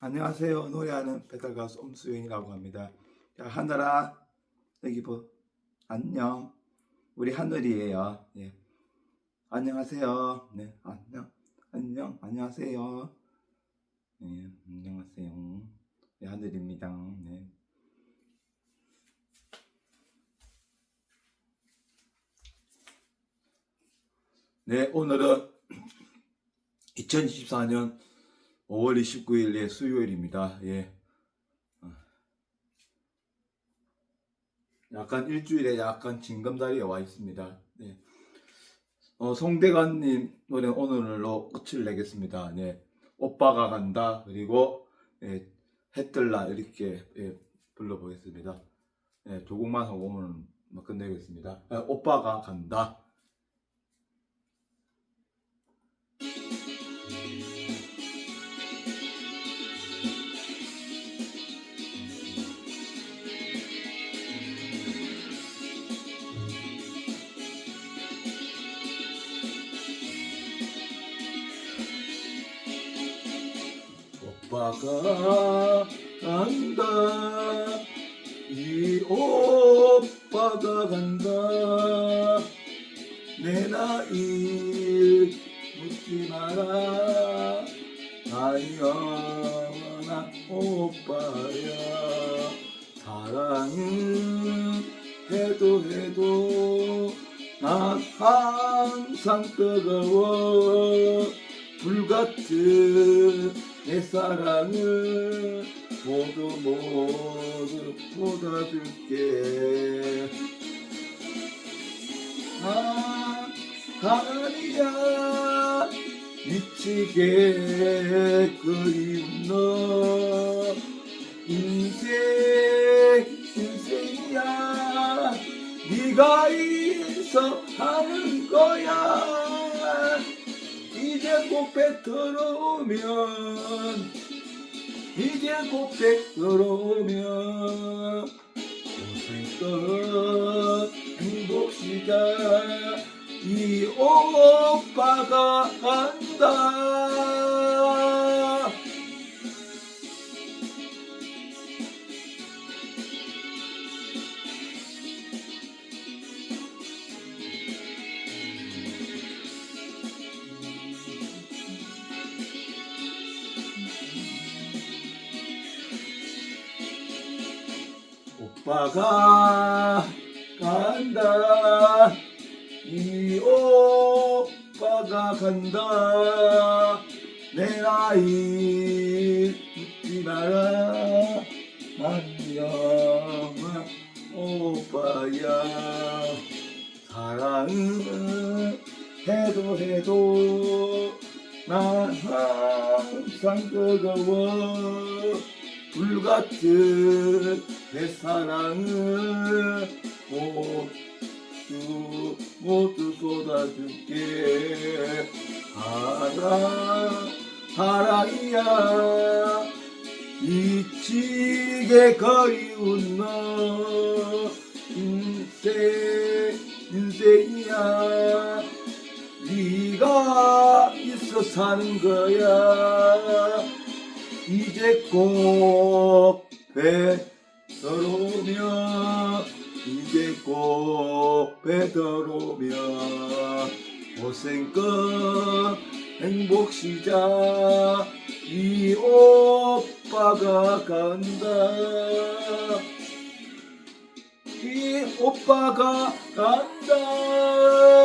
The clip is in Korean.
안녕하세요. 노래하는 배달가수 엄수영이라고 합니다. 자, 하늘아, 여기 보, 안녕. 우리 하늘이에요. 예. 안녕하세요. 네, 안녕, 안녕, 안녕하세요. 네, 안녕하세요. 네, 하늘입니다. 네. 네, 오늘은 2024년 5월 29일의 수요일입니다. 예. 어. 약간 일주일에 약간 징검다리에 와 있습니다. 네. 어, 송대관님 노래 오늘로 끝을 내겠습니다. 네. 오빠가 간다 그리고 예, 해뜰라 이렇게 예, 불러보겠습니다. 네, 두 곡만 하고 오늘 뭐 끝내겠습니다. 아, 오빠가 간다. 오빠가 간다. 이 오빠가 간다. 내 나이 묻지 마라. 아니야 오빠야. 사랑은 해도 해도 난 항상 뜨거워 불같은 내 사랑을 모두 모두 쏟아줄게. 아 가을이야 미치게 그리운 너. 인생 인생이야 네가 있어 하는 거야 이제 꽃배 들어오면 이제 꽃배 들어오면 고생껏 행복 시작 이 오빠가 간다 오빠가 간다. 이 오빠가 간다. 내 나이 묻지 마라. 안녕 오빠야. 사랑은 해도 해도 난 항상 뜨거워. 불같은 내 사랑을 모두 모두 쏟아줄게. 사랑 사랑이야. 미치게 그리운 너 인생 인생이야. 네가 있어 사는 거야. 이제 꽃배 들어오면 이제 꽃배 들어오면 고생 끝 행복 시작. 이 오빠가 간다. 이 오빠가 간다